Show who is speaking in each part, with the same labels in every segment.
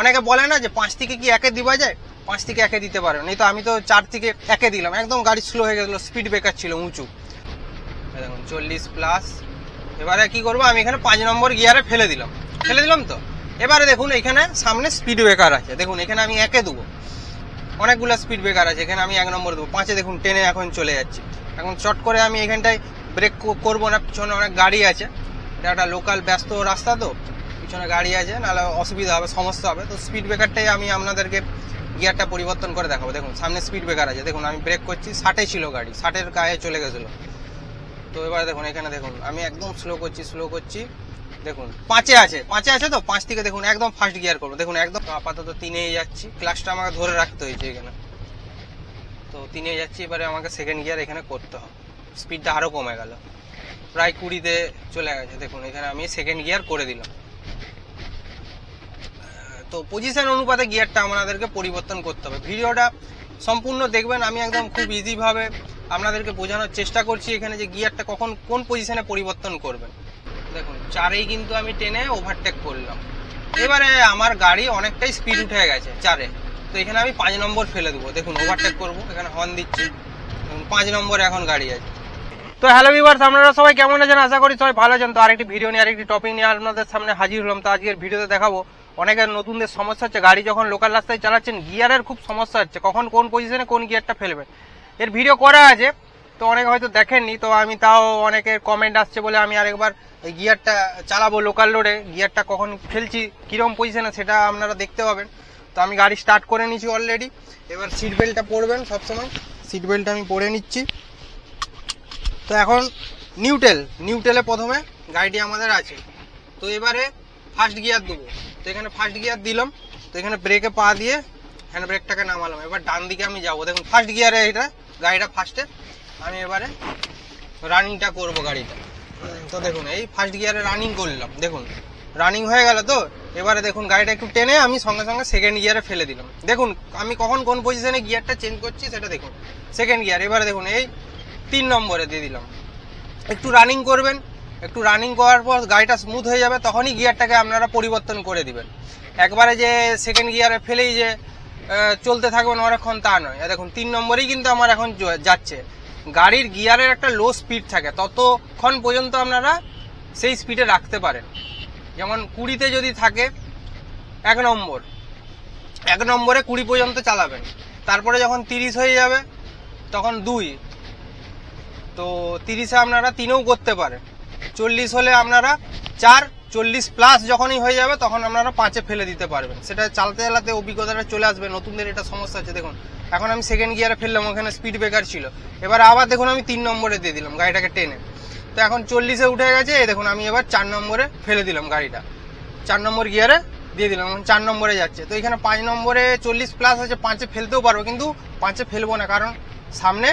Speaker 1: অনেকে বলে না যে পাঁচ থেকে কি একে দিবা যায়? পাঁচ থেকে একে দিতে পারো। এই তো আমি তো চার থেকে একে দিলাম। একদম গাড়ি স্লো হয়ে গেছিল স্পিড ব্রেকার ছিল, উঁচু। দেখুন, চল্লিশ প্লাস এবারে কি করব? আমি এখানে পাঁচ নম্বর গিয়ারে ফেলে দিলাম। ফেলে দিলাম তো? এবারে দেখুন, এখানে সামনে স্পিড ব্রেকার আছে। দেখুন, এখানে আমি একে দেবো। অনেকগুলো স্পিড ব্রেকার আছে। এখানে আমি এক নম্বর দেবো। পাঁচে দেখুন, টেনে এখন চলে যাচ্ছি। এখন চট করে আমি এখানটায় ব্রেক করব না। পিছনে অনেক গাড়ি আছে। এটা একটা লোকাল ব্যস্ত রাস্তা তো। পিছনে গাড়ি আছে, নাহলে অসুবিধা হবে, সমস্যা হবে। তো স্পিড ব্রেকারটাই আমি আপনাদেরকে গিয়ারটা পরিবর্তন করে দেখাবো। দেখুন, সামনে স্পিড ব্রেকার আছে। দেখুন, আমি ব্রেক করছি, ষাটে ছিল গাড়ি, ষাটের গায়ে চলে গেছিল। তো এবার দেখুন, এখানে দেখুন, আমি একদম স্লো করছি স্লো করছি। দেখুন, পাঁচে আছে পাঁচে আছে তো? পাঁচ থেকে দেখুন, একদম ফার্স্ট গিয়ার করব। দেখুন, একদম আপাতত তিনেই যাচ্ছি। ক্লাসটা আমাকে ধরে রাখতে হয়েছে এখানে। তো তিনে যাচ্ছি, এবারে আমাকে সেকেন্ড গিয়ার এখানে করতে হবে। স্পিডটা আরও কমে গেল। প্রায় কুড়িতে চলে গেছে। দেখুন, এখানে আমি সেকেন্ড গিয়ার করে দিলাম। তো পজিশন অনুপাতে গিয়ারটা আমাদেরকে পরিবর্তন করতে হবে। ভিডিওটা সম্পূর্ণ দেখবেন, আমি একদম খুব ইজিভাবে আপনাদেরকে বোঝানোর চেষ্টা করছি এখানে যে গিয়ারটা কখন কোন পজিশনে পরিবর্তন করবেন। দেখুন, চারেই কিন্তু আমি টেনে ওভারটেক করলাম। এবারে আমার গাড়ি অনেকটাই স্পিড উঠে গেছে চারে। তো এখানে আমি পাঁচ নম্বর ফেলে দেবো। দেখুন ওভারটেক করব, এখানে হর্ন দিচ্ছি। পাঁচ নম্বরে এখন গাড়ি আছে। তো হ্যালো ভিউয়ার্স আপনারা সবাই কেমন আছেন? আশা করি সবাই ভালো আছেন। তো আরেকটি ভিডিও নিয়ে, আরেকটি টপিক নিয়ে আপনাদের সামনে হাজির হলাম। তো আজকের ভিডিওতে দেখাবো অনেকের নতুনদের সমস্যা হচ্ছে, গাড়ি যখন লোকাল রাস্তায় চালাচ্ছেন গিয়ারের খুব সমস্যা হচ্ছে। কখন কোন পজিশনে কোন গিয়ারটা ফেলবেন এর ভিডিও করা আছে, তো অনেকে হয়তো দেখেননি, তো আমি তাও অনেকের কমেন্ট আসছে বলে আমি আরেকবার এই গিয়ারটা চালাবো লোকাল রোডে গিয়ারটা কখন ফেলছি কীরকম পজিশনে সেটা আপনারা দেখতে পাবেন। তো আমি গাড়ি স্টার্ট করে নিয়েছি অলরেডি এবার সিট বেল্টটা পরবেন সবসময়। সিট বেল্টটা আমি পরে নিচ্ছি। তো এখন নিউটেল নিউটেলে প্রথমে গাড়িটি আমাদের আছে। তো এবারে ফার্স্ট গিয়ার দেবো। তো এখানে ফার্স্ট গিয়ার দিলাম, তো এখানে ব্রেকে পা দিয়ে হ্যান্ড ব্রেকটাকে নামালাম। এবার ডান দিকে আমি যাব। দেখুন ফার্স্ট গিয়ারে এটা, গাড়িটা ফার্স্টে আমি এবারে রানিংটা করব গাড়িটা। তো দেখুন, এই ফার্স্ট গিয়ারে রানিং করলাম। দেখুন রানিং হয়ে গেল তো? এবারে দেখুন, গাড়িটা একটু টেনে আমি সঙ্গে সঙ্গে সেকেন্ড গিয়ারে ফেলে দিলাম। দেখুন, আমি কখন কোন পজিশনে গিয়ারটা চেঞ্জ করছি সেটা দেখুন। সেকেন্ড গিয়ার এবারে দেখুন, এই তিন নম্বরে দিয়ে দিলাম। একটু রানিং করবেন একটু রানিং করার পর গাড়িটা স্মুথ হয়ে যাবে, তখনই গিয়ারটাকে আপনারা পরিবর্তন করে দিবেন। একবারে যে সেকেন্ড গিয়ারে ফেলেই যে চলতে থাকবেন অনেকক্ষণ, তা নয়। দেখুন, তিন নম্বরেই কিন্তু আমার এখন যাচ্ছে। গাড়ির গিয়ারের একটা লো স্পিড থাকে, ততক্ষণ পর্যন্ত আপনারা সেই স্পিডে রাখতে পারেন। যেমন কুড়িতে যদি থাকে, এক নম্বর। এক নম্বরে কুড়ি পর্যন্ত চালাবেন। তারপরে যখন তিরিশ হয়ে যাবে, তখন দুই। তো তিরিশে আপনারা তিনেও করতে পারেন। চল্লিশ হলে আপনারা চার, চল্লিশ প্লাস যখনই হয়ে যাবে তখন আপনারা পাঁচে ফেলে দিতে পারবেন। সেটা চালাতে চালাতে অভিজ্ঞতাটা চলে আসবে, নতুনদের এটা সমস্যা আছে দেখুন, এখন আমি সেকেন্ড গিয়ারে ফেললাম, ওখানে স্পিড ব্রেকার ছিল। এবার আবার দেখুন, আমি তিন নম্বরে দিয়ে দিলাম গাড়িটাকে টেনে। তো এখন চল্লিশে উঠে গেছে দেখুন, আমি এবার চার নম্বরে ফেলে দিলাম গাড়িটা। চার নম্বর গিয়ারে দিয়ে দিলাম, এখন চার নম্বরে যাচ্ছে। তো এখানে পাঁচ নম্বরে চল্লিশ প্লাস আছে, পাঁচে ফেলতেও পারব, কিন্তু পাঁচে ফেলব না, কারণ সামনে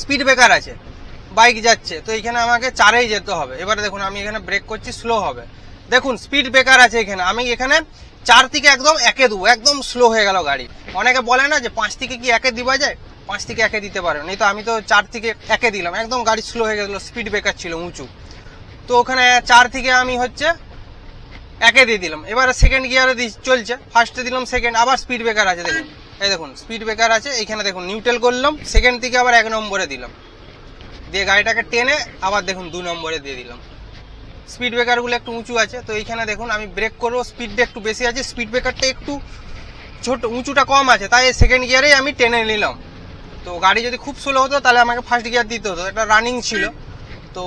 Speaker 1: স্পিড ব্রেকার আছে। বাইক যাচ্ছে, তো এখানে আমাকে চারেই যেতে হবে। এবারে দেখুন, আমি এখানে ব্রেক করছি স্লো হবে। দেখুন স্পিড ব্রেকার আছে এখানে। আমি এখানে চার থেকে একদম একে দেবো, একদম স্লো হয়ে গেল গাড়ি। অনেকে বলে না যে পাঁচ থেকে কি একে দেওয়া যায়? পাঁচ থেকে একে দিতে পারেন এই তো আমি তো চার থেকে একে দিলাম। একদম গাড়ি স্লো হয়ে গেছিল স্পিড ব্রেকার ছিল, উঁচু। তো ওখানে চার থেকে আমি হচ্ছে একে দিয়ে দিলাম। এবারে সেকেন্ড গিয়ারে চলছে। ফার্স্টে দিলাম সেকেন্ড আবার স্পিড ব্রেকার আছে, দেখুন। এই দেখুন স্পিড ব্রেকার আছে, এখানে দেখুন নিউট্রাল করলাম। সেকেন্ড থেকে আবার এক নম্বরে দিলাম। দিয়ে গাড়িটাকে টেনে আবার দেখুন দু নম্বরে দিয়ে দিলাম। স্পিড ব্রেকারগুলো একটু উঁচু আছে, তো এইখানে দেখুন আমি ব্রেক করব স্পিডটা একটু বেশি আছে স্পিড ব্রেকারটা একটু ছোট, উঁচুটা কম আছে, তাই সেকেন্ড গিয়ারেই আমি টেনে নিলাম। তো গাড়ি যদি খুব স্লো হতো, তাহলে আমাকে ফার্স্ট গিয়ার দিতে হতো, এটা রানিং ছিল। তো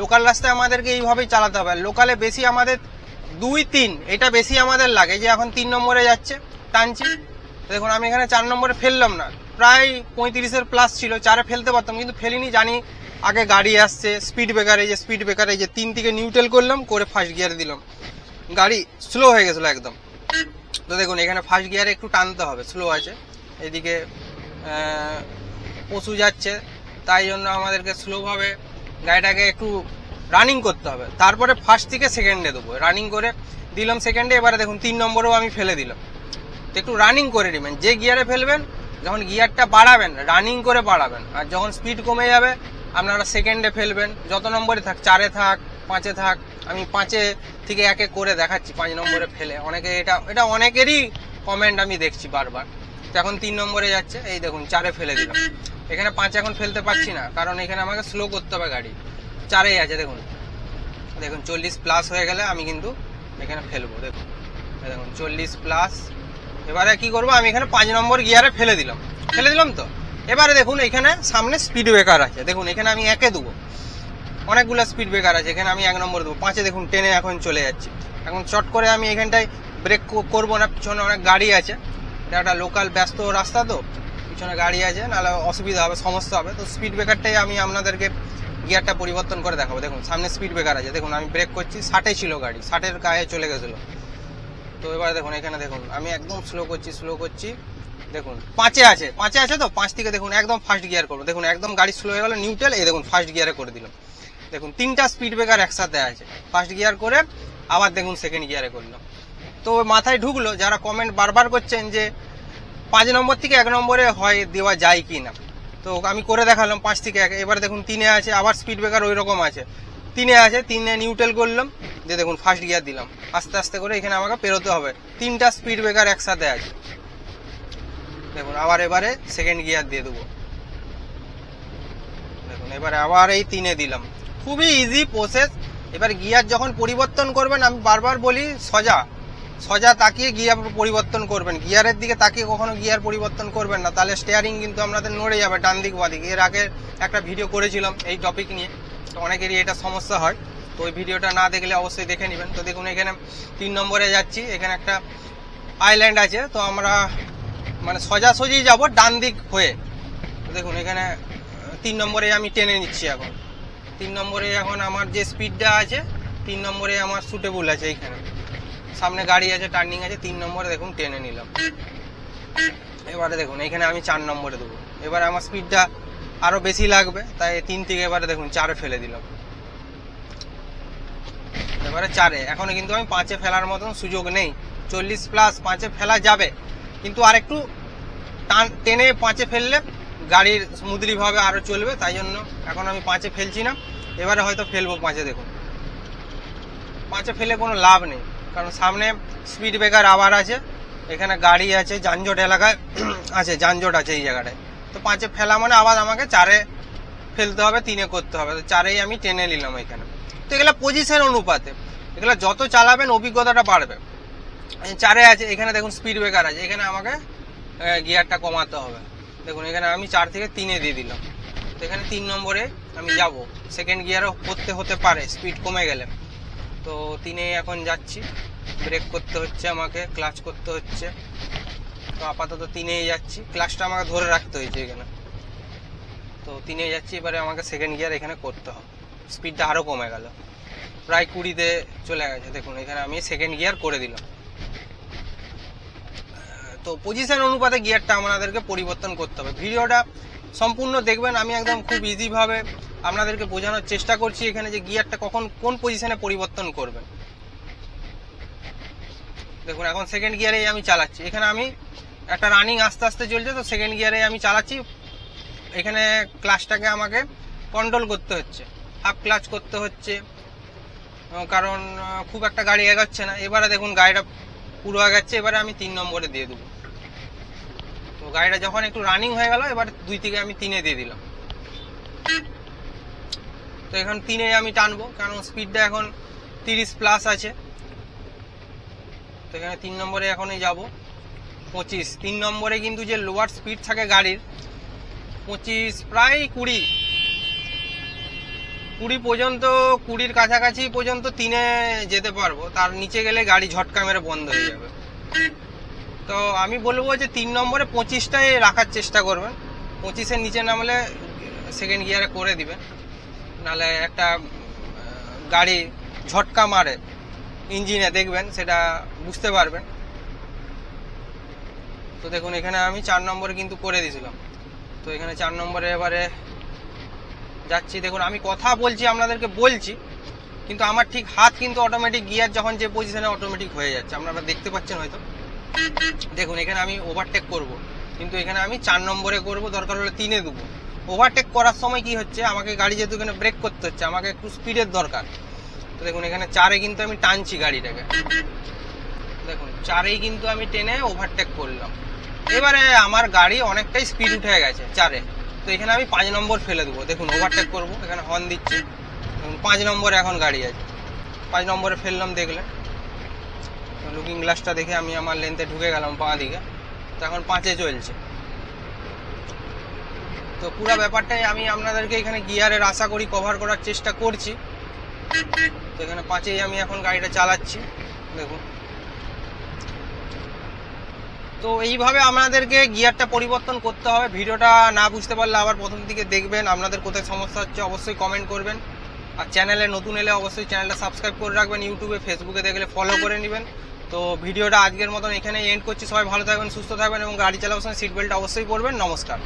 Speaker 1: লোকাল রাস্তায় আমাদেরকে এইভাবেই চালাতে হবে লোকালে বেশি আমাদের দুই, তিন, এটা বেশি আমাদের লাগে যে এখন তিন নম্বরে যাচ্ছে, টানছি। দেখুন আমি এখানে চার নম্বরে ফেললাম না। প্রায় পঁয়ত্রিশের প্লাস ছিল, চারে ফেলতে পারতাম, কিন্তু ফেলিনি, জানি আগে গাড়ি আসছে স্পিড ব্রেকারে যে স্পিড ব্রেকারে যে তিন থেকে নিউট্রাল করলাম, করে ফার্স্ট গিয়ারে দিলাম। গাড়ি স্লো হয়ে গেছিল একদম। তো দেখুন, এখানে ফার্স্ট গিয়ারে একটু টানতে হবে স্লো আছে। এদিকে পশু যাচ্ছে, তাই জন্য আমাদেরকে স্লোভাবে গাড়িটাকে একটু রানিং করতে হবে। তারপরে ফার্স্ট থেকে সেকেন্ডে দেবো। রানিং করে দিলাম সেকেন্ডে এবারে দেখুন, তিন নম্বরেও আমি ফেলে দিলাম। তো একটু রানিং করে নেবেন। যে গিয়ারে ফেলবেন যখন গিয়ারটা বাড়াবেন রানিং করে বাড়াবেন, আর যখন স্পিড কমে যাবে, আপনারা সেকেন্ডে ফেলবেন। যত নম্বরে থাক, চারে থাক, পাঁচে থাক, আমি পাঁচে থেকে একে করে দেখাচ্ছি, পাঁচ নম্বরে ফেলে। অনেকে এটা এটা অনেকেরই কমেন্ট আমি দেখছি বারবার। এখন তিন নম্বরে যাচ্ছে, এই দেখুন, চারে ফেলে দিলাম। এখানে পাঁচ এখন ফেলতে পারছি না, কারণ এখানে আমাকে স্লো করতে হবে গাড়ি। চারেই আছে, দেখুন। দেখুন, চল্লিশ প্লাস হয়ে গেলে আমি কিন্তু এখানে ফেলব, দেখুন। দেখুন, চল্লিশ প্লাস এবারে কি করব, আমি এখানে পাঁচ নম্বর গিয়ারে ফেলে দিলাম। ফেলে দিলাম তো? এবারে দেখুন, এখানে সামনে স্পিড ব্রেকার আছে। দেখুন, এখানে আমি একে দেবো। অনেকগুলো স্পিড ব্রেকার আছে, এখানে আমি এক নম্বর দেবো। পাঁচে দেখুন, টেনে এখন চলে যাচ্ছি। এখন চট করে আমি এখানটায় ব্রেক করব না, পিছনে অনেক গাড়ি আছে। এটা একটা লোকাল ব্যস্ত রাস্তা তো, পিছনে গাড়ি আছে, নাহলে অসুবিধা হবে, সমস্যা হবে। তো স্পিড ব্রেকারটাই আমি আপনাদেরকে গিয়ারটা পরিবর্তন করে দেখাবো। দেখুন, সামনে স্পিড ব্রেকার আছে। দেখুন, আমি ব্রেক করছি, ষাটে ছিল গাড়ি, ষাটের গায়ে চলে গেছিল। তো এবার দেখুন, এখানে দেখুন, আমি একদম স্লো করছি স্লো করছি। দেখুন, পাঁচে আছে পাঁচে আছে তো? পাঁচ থেকে দেখুন, একদম ফার্স্ট গিয়ার করব। দেখুন, একদম গাড়ি স্লো হয়ে গেল নিউট্রাল এই দেখুন ফার্স্ট গিয়ারে করে দিলাম। দেখুন, তিনটা স্পিড ব্রেকার একসাথে আছে। ফার্স্ট গিয়ার করে, আবার দেখুন সেকেন্ড গিয়ারে করলাম তো মাথায় ঢুকলো, যারা কমেন্ট বারবার করছেন যে, পাঁচ নম্বর থেকে এক নম্বরে হয়, দেওয়া যায় কি না তো আমি করে দেখালাম পাঁচ থেকে এক। এবার দেখুন, তিনে আছে, আবার স্পিড ব্রেকার ওই রকম আছে। তিনে আছে, তিনে নিউট্রাল করলাম। দিয়ে দেখুন ফার্স্ট গিয়ার দিলাম। আস্তে আস্তে করে এখানে আমাকে পেরোতে হবে। তিনটা স্পিড ব্রেকার একসাথে আছে। দেখুন, আবার এবারে সেকেন্ড গিয়ার দিয়ে দেবো। দেখুন, এবারে আবার এই তিনে দিলাম। খুবই ইজি প্রসেস এবার গিয়ার যখন পরিবর্তন করবেন, আমি বারবার বলি, সজা। সজা তাকিয়ে গিয়ার পরিবর্তন করবেন। গিয়ারের দিকে তাকিয়ে কখনো গিয়ার পরিবর্তন করবেন না। তাহলে স্টিয়ারিং কিন্তু আপনাদের নড়ে যাবে ডান দিক বাদিক। এর আগে একটা ভিডিও করেছিলাম এই টপিক নিয়ে। তো অনেকেরই এটা সমস্যা হয়। তো ওই ভিডিওটা না দেখলে অবশ্যই দেখে নেবেন। তো দেখুন, এখানে তিন নম্বরে যাচ্ছি। এখানে একটা আইল্যান্ড আছে। তো আমরা মানে সোজাসুজি যাব ডান দিক হয়ে। দেখুন, এখানে তিন নম্বরে আমি টেনে নিচ্ছি এখন। তিন নম্বরে এখন আমার যে স্পিডটা আছে, তিন নম্বরে আমার সুটেবল আছে এইখানে। সামনে গাড়ি আছে টার্নিং আছে, তিন নম্বরে দেখুন, টেনে নিলাম। এবারে দেখুন, এখানে আমি চার নম্বরে দেবো। এবারে আমার স্পিডটা আরও বেশি লাগবে, তাই তিন থেকে এবারে দেখুন, চারে ফেলে দিলাম। এবারে চারে। এখনও কিন্তু আমি পাঁচে ফেলার মতন সুযোগ নেই। চল্লিশ প্লাস পাঁচে ফেলা যাবে। কিন্তু আর একটু টান টেনে পাঁচে ফেললে গাড়ির স্মুথলি আরও চলবে, তাই জন্য এখন আমি পাঁচে ফেলছি না। এবারে হয়তো ফেলব পাঁচে, দেখুন। পাঁচে ফেলে কোনো লাভ নেই। কারণ সামনে স্পিড ব্রেকার আবার আছে, এখানে গাড়ি আছে, যানজট এলাকায় আছে, যানজট আছে এই জায়গাটায়। তো পাঁচে ফেলা মানে আবার আমাকে চারে ফেলতে হবে, তিনে করতে হবে। তো চারেই আমি টেনে নিলাম এখানে। তো এগুলো পজিশন অনুপাতে। এগুলো যত চালাবেন অভিজ্ঞতাটা বাড়বে। চারে আছে, এখানে দেখুন স্পিড ব্রেকার আছে, এখানে আমাকে গিয়ারটা কমাতে হবে। দেখুন, এখানে আমি চার থেকে তিনে দিয়ে দিলাম। তো এখানে তিন নম্বরে আমি যাব। সেকেন্ড গিয়ারও করতে হতে পারে স্পিড কমে গেলে। তো তিনে এখন যাচ্ছি। ব্রেক করতে হচ্ছে আমাকে ক্লাচ করতে হচ্ছে। তো আপাতত তিনেই যাচ্ছি। ক্লাচটা আমাকে ধরে রাখতে হয়েছে এখানে। তো তিনে যাচ্ছি, এবারে আমাকে সেকেন্ড গিয়ার এখানে করতে হবে। স্পিডটা আরও কমে গেল। প্রায় কুড়িতে চলে গেছে। দেখুন, এখানে আমি সেকেন্ড গিয়ার করে দিলাম। তো পজিশন অনুপাতে গিয়ারটা আপনাদেরকে পরিবর্তন করতে হবে। ভিডিওটা সম্পূর্ণ দেখবেন, আমি একদম খুব ইজিভাবে আপনাদেরকে বোঝানোর চেষ্টা করছি এখানে যে গিয়ারটা কখন কোন পজিশনে পরিবর্তন করবেন। দেখুন, এখন সেকেন্ড গিয়ারেই আমি চালাচ্ছি। এখানে আমি একটা রানিং আস্তে আস্তে চলছে, তো সেকেন্ড গিয়ারে আমি চালাচ্ছি। এখানে ক্লাসটাকে আমাকে কন্ট্রোল করতে হচ্ছে। হাফ ক্লাচ করতে হচ্ছে। কারণ খুব একটা গাড়ি এগাচ্ছে না। এবারে দেখুন, গাড়িটা পুরো আগাচ্ছে এবারে আমি তিন নম্বরে দিয়ে দেবো। তো গাড়িটা যখন একটু রানিং হয়ে গেল, এবার দুই থেকে আমি তিনে দিয়ে দিলাম। তো এখন তিনে আমি টানবো, কারণ স্পিডটা এখন তিরিশ প্লাস আছে। তো এখানে তিন নম্বরে এখনই যাব। পঁচিশ। তিন নম্বরে কিন্তু যে লোয়ার স্পিড থাকে গাড়ির, পঁচিশ, প্রায় কুড়ি। কুড়ি পর্যন্ত, কুড়ির কাছাকাছি পর্যন্ত তিনে যেতে পারব। তার নিচে গেলে গাড়ি ঝটকা মেরে বন্ধ হয়ে যাবে। তো আমি বলব যে তিন নম্বরে পঁচিশটাই রাখার চেষ্টা করবেন। পঁচিশের নিচে নামলে সেকেন্ড গিয়ারে করে দিবেন। নাহলে একটা গাড়ি ঝটকা মারে। ইঞ্জিনে দেখবেন, সেটা বুঝতে পারবেন। তো দেখুন, এখানে আমি চার নম্বরে কিন্তু করে দিয়েছিলাম। তো এখানে চার নম্বরে এবারে যাচ্ছি, দেখুন, আমি কথা বলছি, আপনাদেরকে বলছি, কিন্তু আমার ঠিক হাত কিন্তু অটোমেটিক গিয়ার যখন যে পজিশনে অটোমেটিক হয়ে যাচ্ছে, আপনারা দেখতে পাচ্ছেন হয়তো? দেখুন, এখানে আমি ওভারটেক করব, কিন্তু এখানে আমি চার নম্বরে করব, দরকার হলে তিনে দেবো। ওভারটেক করার সময় কি হচ্ছে? আমাকে গাড়ি যেহেতু এখানে ব্রেক করতে হচ্ছে, আমাকে একটু স্পিডের দরকার। তো দেখুন, এখানে চারে কিন্তু আমি টানছি গাড়িটাকে। দেখুন, চারেই কিন্তু আমি টেনে ওভারটেক করলাম। এবারে আমার গাড়ি অনেকটাই স্পিড উঠে গেছে, চারে। তো এখানে আমি পাঁচ নম্বর ফেলে দেবো। দেখুন ওভারটেক করব, এখানে হর্ন দিচ্ছি। পাঁচ নম্বরে এখন গাড়ি আছে। পাঁচ নম্বরে ফেললাম দেখলে লুকিং গ্লাসটা দেখে আমি আমার লেন্থে ঢুকে গেলাম বাঁ দিকে। তো এখন পাঁচে চলছে। তো পুরো ব্যাপারটাই আমি আপনাদেরকে এখানে গিয়ারের আশা করি কভার করার চেষ্টা করছি। তো এখানে পাঁচেই আমি এখন গাড়িটা চালাচ্ছি। দেখুন। তো এইভাবে আপনাদেরকে গিয়ারটা পরিবর্তন করতে হবে। ভিডিওটা না বুঝতে পারলে আবার প্রথম দিকে দেখবেন আপনাদের কোথায় সমস্যা হচ্ছে অবশ্যই কমেন্ট করবেন। আর চ্যানেলে নতুন এলে অবশ্যই চ্যানেলটা সাবস্ক্রাইব করে রাখবেন ইউটিউবে ফেসবুকে দেখলে ফলো করে নেবেন। তো ভিডিওটা আজকের মতন এখানে এন্ড করছি। সবাই ভালো থাকবেন, সুস্থ থাকবেন এবং গাড়ি চালাবার সময় সিট বেল্ট অবশ্যই পরবেন। নমস্কার।